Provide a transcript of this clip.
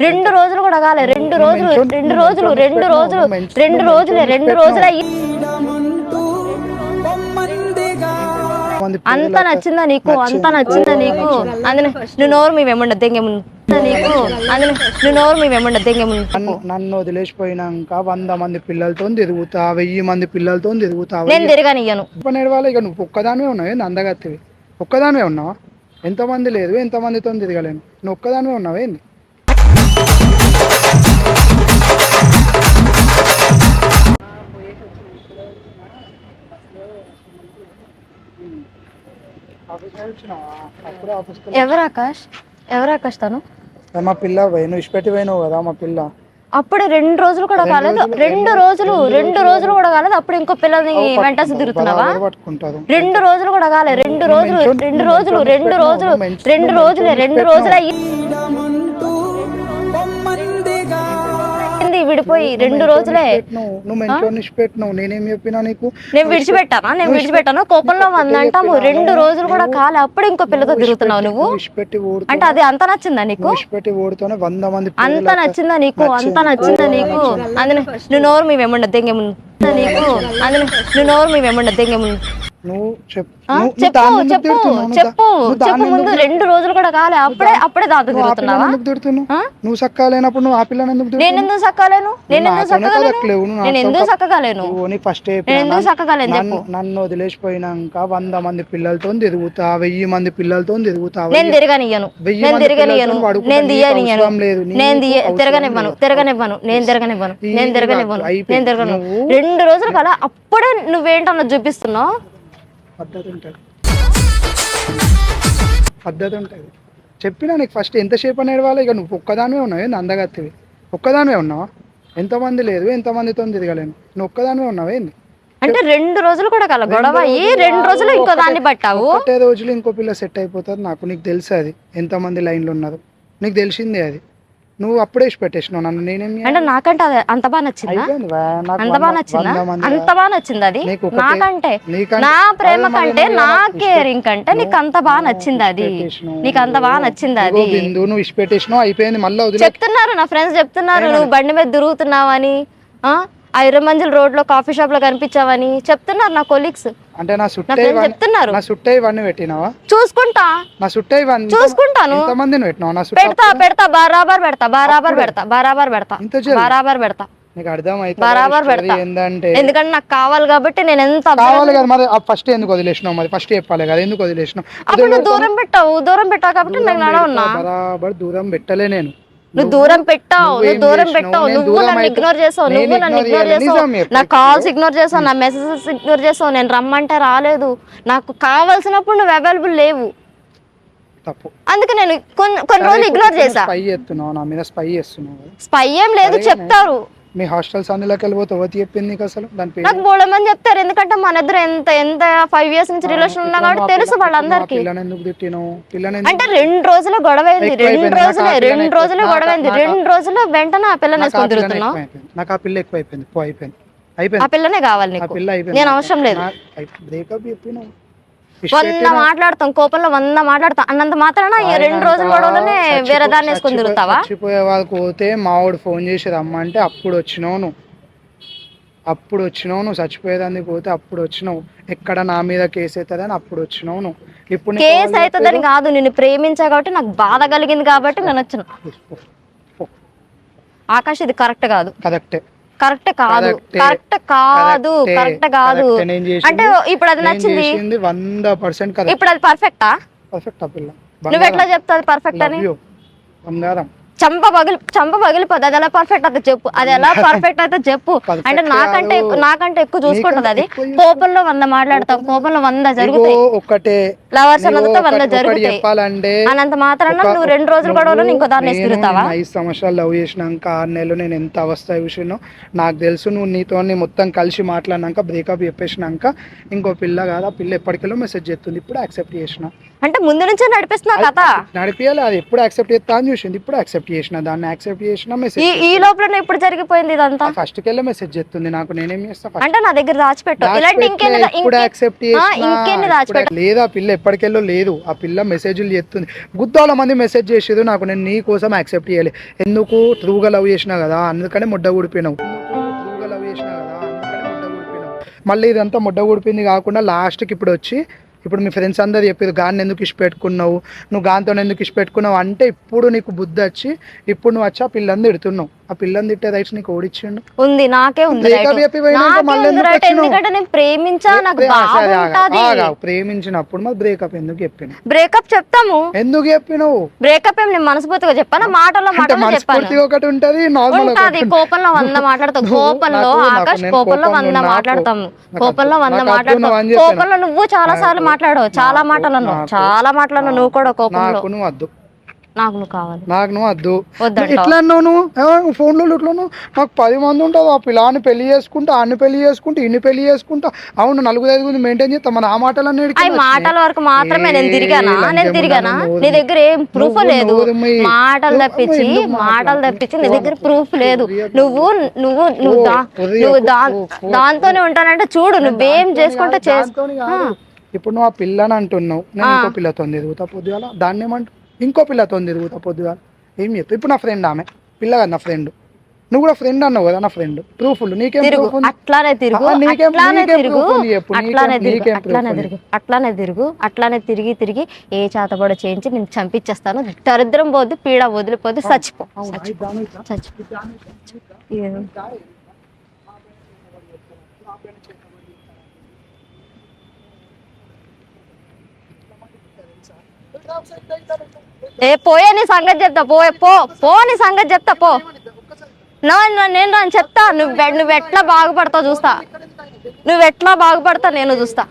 రెండు రోజులు కూడా కాలే రెండు రోజులు రెండు రోజులు రెండు రోజులు రెండు రోజులే రెండు రోజులు అయ్యి అంత నచ్చిందా నీకు? అంత నచ్చిందా నీకు? అందులో నువ్వు నోరు నీకు? అందులో నువ్వు నోరు మేమేమన్నా దెంగేముందు నన్ను నన్ను వదిలేసిపోయినాక వంద మంది పిల్లలతో తిరుగుతా వెయ్యి మంది పిల్లలతో తిరుగుతా నేను తిరగనియ్యను. ఇప్పుడు నేడవాలి ఇక నువ్వు ఒక్కదానివే ఉన్నావు అందగత్తివి? ఒక్కదానివే ఉన్నావా? ఎంతమంది లేదు ఎంతమందితో తిరగలేను? నువ్వు ఒక్కదానివే ఉన్నావా ఎవరు ఆకాష్? ఎవరు ఆకాష్ తను? మా పిల్ల పోయి నువ్వు ఇష్టపెట్టి పోయినావు కదా మా పిల్ల. అప్పుడే రెండు రోజులు కూడా కాలేదు. రెండు రోజులు రెండు రోజులు కూడా కాలేదు. అప్పుడు ఇంకో పిల్లని వెంటసి తిరుగుతున్నావా? రెండు రోజులు కూడా కాలే రెండు రోజులు రెండు రోజులు రెండు రోజులు రెండు రోజులే రెండు రోజులు అయ్యింది విడిపోయి రెండు రోజులే. నువ్వు నేనేం చెప్పినా నీకు? నేను విడిచిపెట్టానా? నేను విడిచిపెట్టాను? కోపంలో వంద అంటాము రెండు రోజులు కూడా కాలే. అప్పుడు ఇంకో పిల్లతో తిరుగుతున్నావు నువ్వు. అంటే అది అంత నచ్చిందా నీకు? వంద మంది అంత నచ్చిందా నీకు? అంత నచ్చిందా. నీకు? అందులో నువ్వు నోరు మేమేమన్నా దెంగేముందు నీకు? అందులో నువ్వు నోరు మేమేమన్నా దెంగేముందు నువ్వు చెప్పు చెప్పు చెప్పు. చెప్పు ముందు రెండు రోజులు కూడా కాలే అప్పుడే అప్పుడే దాంతో తిరుగుతున్నావా? నువ్వు సక్కా లేనప్పుడు నువ్వు ఆ పిల్లని ఎందుకు నేను ఎందుకు సక్కలేను? నేను ఎందుకు సక్కగలేను? నేను ఎందుకు సక్కగలేను? ఫస్ట్ ఎందుకు సక్కగలేను? చెప్పు. నన్ను వదిలేసిపోయినాక వంద మంది పిల్లలతో తిరుగుతా వెయ్యి మంది పిల్లలతో తిరుగుతా నేను తిరగనియ్యను. నేను తిరగనియ్యను. నేను నేను తిరగనివ్వను. తిరగనివ్వను. నేను తిరగనివ్వను. నేను తిరగనివ్వను. నేను తిరగను రెండు రోజులు కదా అప్పుడే నువ్వేంటన్నది చూపిస్తున్నావు? పద్ధతి ఉంటుంది పద్ధతి ఉంటుంది చెప్పినా నీకు ఫస్ట్ ఎంతసేపు అని ఏడవాలి ఇక నువ్వు ఒక్కదానివే ఉన్నావు? ఏంది అందగత్తివి? ఒక్కదానివే ఉన్నావా? ఎంతమంది లేదు ఎంతమందితో తిరగలేను? నువ్వు ఒక్కదానివే ఉన్నావా? ఏంది? అంటే రెండు రోజులు కూడా కల గొడవ. రెండు రోజులు ఇంకో దాన్ని పట్టావు? ఒకటే రోజులు ఇంకో పిల్ల సెట్ అయిపోతుంది నాకు నీకు తెలుసు అది. ఎంతమంది లైన్లు ఉన్నారు? నీకు తెలిసిందే అది. నువ్వు అప్పుడే పెట్టేసినావు నన్ను నేనేం? అంటే నాకంటే అది అంత బాగా నచ్చిందా? అంత బాగా నచ్చిందా? అంత బాగా నచ్చింది అది? నాకంటే నా ప్రేమ కంటే నా కేరింగ్ కంటే నీకు అంత బాగా నచ్చింది అది. నీకు అంత బాగా నచ్చింది అది? నువ్వు ఇచ్చి పెట్టేసినావు అయిపోయింది మళ్ళీ చెప్తున్నారు నా ఫ్రెండ్స్ చెప్తున్నారు. నువ్వు బండి మీద తిరుగుతున్నావని ఆ? ఆ ఇరవై మంజిల రోడ్లో కాఫీ షాప్లో కనిపించావని చెప్తున్నారు నా కొలీగ్స్. అంటే నా సుట్టే చెప్తున్నారు? నా సుట్టే ఇవన్నీ పెట్టినావా? చూసుకుంటా. నా సుట్టే ఇవన్నీ చూసుకుంటాను. ఎంతమందిని పెట్టినావు? నా పెడతా పెడతా బరాబర్ పెడతా బరాబర్ పెడతా బరాబర్ పెడతా? బరాబర్ పెడతా. నీకు అర్థం బరాబర్ పెడతా. ఏంటంటే ఎందుకంటే నాకు కావాలి కాబట్టి నేను ఎంత కావాలి కదా మరి ఫస్ట్ ఎందుకు వదిలేసినావు మరి? ఫస్ట్ చెప్పాలి కదా ఎందుకు వదిలేసినావు? అప్పుడు దూరం పెట్టావు దూరం పెట్టావు కాబట్టి నేను నడ ఉన్నా బరాబర్ దూరం పెట్టలే నేను. నువ్వు దూరం పెట్టావు నువ్వేం దూరం? పెట్టావు. నువ్వు నన్ను ఇగ్నోర్ చేసావు నువ్వు నన్ను ఇగ్నోర్. చేసావు. నా కాల్స్ ఇగ్నోర్ చేసావు నా మెసేజెస్ ఇగ్నోర్ చేసావు. నేను రమ్మంటే రాలేదు. నాకు కావాల్సినప్పుడు నువ్వు అవైలబుల్ లేవు. అందుకే నేను కొన్ని కొన్ని రోజులు ఇగ్నోర్ చేసా స్పై చేస్తున్నావు నా మీద స్పై చేస్తున్నావు. స్పై ఏం లేదు చెప్తారు. మీ హాస్టల్స్ అందులోకి వెళ్ళిపోతే చెప్పింది నీకు అసలు? దాని నాకు బోళమని చెప్తారు. ఎందుకంటే మన ఇద్దరు ఎంత ఎంత ఫైవ్ ఇయర్స్ నుంచి రిలేషన్ ఉన్నా కాబట్టి తెలుసు వాళ్ళందరికీ. పిల్లని ఎందుకు తిట్టినావు? పిల్లని ఎందుకు- అంటే రెండు రోజుల గొడవ అయింది ఎక్కువ రెండు అయిపోయింది. రోజులే ఆ రెండు రోజులే ఎక్కువ- గొడవ అయింది నాకు రెండు రోజుల వెంటనే ఆ పిల్లని నాకు ఆ వేసుకొని పిల్లని తిరుగుతున్నావు ఎక్కువ అయిపోయింది. నాకు ఆ పిల్ల ఎక్కువ అయిపోయింది పో అయిపోయింది. ఆ అయిపోయింది. పిల్లనే కావాలి ఆ నీకు. పిల్ల అయిపోయింది. నేను అవసరం లేదు. బ్రేకప్ చెప్పినావు. వంద మాట్లాడతాం కోపంలో వంద మాట్లాడతాం అన్నంత మాత్రాన రెండు రోజుల గొడవలోనే వేరే దాన్ని వేసుకొని తిరుగుతావా? చచ్చిపోయే వాళ్ళకి పోతే మావాడు ఫోన్ చేసి రమ్మంటే అప్పుడు వచ్చినావు నువ్వు. అప్పుడు వచ్చినావు నువ్వు. చచ్చిపోయేదానికి పోతే అప్పుడు వచ్చినావు. ఎక్కడ నా మీద కేసు అవుతుందని అప్పుడు వచ్చినావు నువ్వు. ఇప్పుడు కేసు అవుతుందని కాదు నిన్ను ప్రేమించా కాబట్టి నాకు బాధ కలిగింది కాబట్టి నేను వచ్చిన. ఆకాష్ ఇది కరెక్ట్ కాదు. కరెక్టే. కరెక్ట్ కాదు. కరెక్ట్. కాదు. కరెక్ట్. కాదు. అంటే ఇప్పుడు అది నచ్చింది? వంద పర్సెంట్ ఇప్పుడు అది పర్ఫెక్టా పర్ఫెక్ట్ పిల్ల. నువ్వు ఎట్లా చెప్తావు పర్ఫెక్ట్ అని? బంగారం. చంప పగిలి చంప పగిలిపోద్ది. అది ఎలా పర్ఫెక్ట్ అయితే చెప్పు. అది ఎలా పర్ఫెక్ట్ అయితే చెప్పు. అంటే నాకంటే నాకంటే ఎక్కువ చూసుకుంటది అది. కోపంలో వంద మాట్లాడతాం. కోపంలో వంద జరుగుతాయి. ఒకటే. లవర్స్ వంద జరుగుతాయి. అనంత మాత్రాన ఒక- నువ్వు రెండు రోజులు గొడవలో ఇంకో దాన్ని తిరుగుతావా ఐదు సంవత్సరాలు లవ్ చేసినాక ఆరు నెలలు నేను ఎంత అవస్థ చూసినో నాకు తెలుసు. నువ్వు నీతో మొత్తం కలిసి మాట్లాడినాక బ్రేకప్ చెప్పేసినాక ఇంకో పిల్ల కాదు ఆ పిల్ల ఎప్పటికెళ్ళో మెసేజ్ చేస్తుంది. ఇప్పుడు యాక్సెప్ట్ చేసిన. అంటే ముందు నుంచే నడిపిస్తున్నావు కథ. నడిపియాలి. అది ఎప్పుడు యాక్సెప్ట్ చేస్తా అని చూసింది. ఇప్పుడు యాక్సెప్ట్ చేసిన దాన్ని యాక్సెప్ట్ చేసిన ఈ మెసేజ్ ఈ లోపల ఇప్పుడు జరిగిపోయింది ఇదంతా? ఫస్ట్ కెళ్ళే మెసేజ్ చేస్తుంది నాకు నేనేం చేస్తా అంటే నా దగ్గర దాచిపెట్టు ఇలాంటి ఇంకెన్ని ఇప్పుడు యాక్సెప్ట్ ఆ, ఇంకెన్ని దాచిపెట్టు లేదా పిల్ల ఎప్పటికెళ్ళో లేదు. ఆ పిల్ల మెసేజ్లు చేస్తుంది. గుద్దాల మంది మెసేజ్ చేసేది నాకు నేను నీ కోసం యాక్సెప్ట్ చేయాలి. ఎందుకు? ట్రూగా లవ్ చేసినా కదా అందుకనే ముడ్డ ఊడిపోయినావు. ట్రూగా లవ్ చేసినా కదా అందుకనే ముడ్డ ఊడిపోయినావు. మళ్ళీ ఇదంతా ముడ్డ ఊడిపోయింది కాకుండా లాస్ట్కి ఇప్పుడు వచ్చి ఇప్పుడు మీ ఫ్రెండ్స్ అందరు చెప్పేది గాన్ని ఎందుకు ఇష్ట పెట్టుకున్నావు? నువ్వు గాంతో ఎందుకు ఇష్ట పెట్టుకున్నావు? అంటే ఇప్పుడు నీకు బుద్ధి వచ్చి ఇప్పుడు నువ్వు వచ్చి ఆ పిల్లని తిడుతున్నావు ఆ పిల్లని తిట్టే రైట్స్ నీకు ఓడిచ్చిండు ఉంది నాకే ఉంది. చెప్పి పోయినాక నాకే మళ్ళీ ఉంది ఎందుకు right. వచ్చినావు? ఎందుకంటే నేను ప్రేమించా నాకు ఆగు. ప్రేమించినప్పుడు మరి బ్రేకప్ ఎందుకు చెప్పినావు? బ్రేకప్ చెప్తాము. ఎందుకు చెప్పినావు? బ్రేకప్ ఏం నేను మనస్ఫూర్తిగా చెప్పాను? మాటల్లో అంటే చెప్పాను? మనస్ఫూర్తిగా ఒకటి ఉంటది నార్మల్ ఉంటది. కోపంలో వంద మాట్లాడతాం కోపంలో నాకు- ఆకాష్ నేను కోపంలో వంద నాకు- మాట్లాడతాము కోపంలో వంద నాకు మాట్లాడతాం అని చెప్పాను. కోపంలో నువ్వు చాలా సార్లు మాట్లాడావు. చాలా మాటలను చాలా మాటలను నువ్వు కూడా కోపంలో. నాకు నువ్వు వద్దు నాకు నువ్వు కావాలి. నాకు నువ్వు వద్దు. వద్దంటావా? ఇట్లా అన్నావు నువ్వు? ఫోన్లో నాకు పది మంది ఉంటుంది ఆ పిల్లాన్ని పెళ్ళి చేసుకుంటా అన్ని పెళ్ళి చేసుకుంటా ఇన్ని పెళ్ళి చేసుకుంటా. అవును నలుగురు ఐదుగురు మెయింటైన్ చేస్తా. మన ఆ మాటలన్నీ అవి మాటల వరకు మాత్రమే నేను తిరిగానా? నేను తిరిగానా? నీ దగ్గర ఏం ప్రూఫ్ లేదు. మాటలు తప్పించి మాటలు? తప్పించి నీ దగ్గర ప్రూఫ్ లేదు. నువ్వు నువ్వు నువ్వు దా- నువ్వు దా దాంతోనే ఉంటానంటే చూడు నువ్వేం చేసుకుంటే చేసుకో ఇప్పుడు నువ్వు ఆ పిల్లని అంటున్నావు. నేను ఇంకో పిల్లతో తిరుగుతా. పొద్దుగాల దాన్ని ఏమంటావు ఇంకో పిల్లతో తిరుగుతా పొద్దుగాల. ఏం చెప్తావు ఇప్పుడు నా ఫ్రెండ్ ఆమె. పిల్ల కదా నా ఫ్రెండ్ నువ్వు కూడా ఫ్రెండ్ అన్నావు కదా నా ఫ్రెండ్ ప్రూఫ్లు నీకేం ప్రూఫ్ అట్లానే తిరుగు. అట్లానే తిరుగు. అట్లానే తిరుగు. అట్లానే? తిరుగు. అట్లానే తిరుగు. అట్లానే తిరిగి తిరిగి ఏ చేతబడ చేయించి నేను చంపించేస్తాను దరిద్రం పోద్ది పీడ వదిలిపోద్ది. చచ్చిపో. చచ్చిపో. చచ్చిపో. ఏ- పోయే నీ సంగతి చెప్తా పోయే పో పో నీ సంగతి చెప్తా పో. నా నేను రాను చెప్తా. నువ్వు నువ్వు ఎట్లా బాగుపడతావు చూస్తా. నువ్వు ఎట్లా బాగుపడతావు నేను చూస్తా.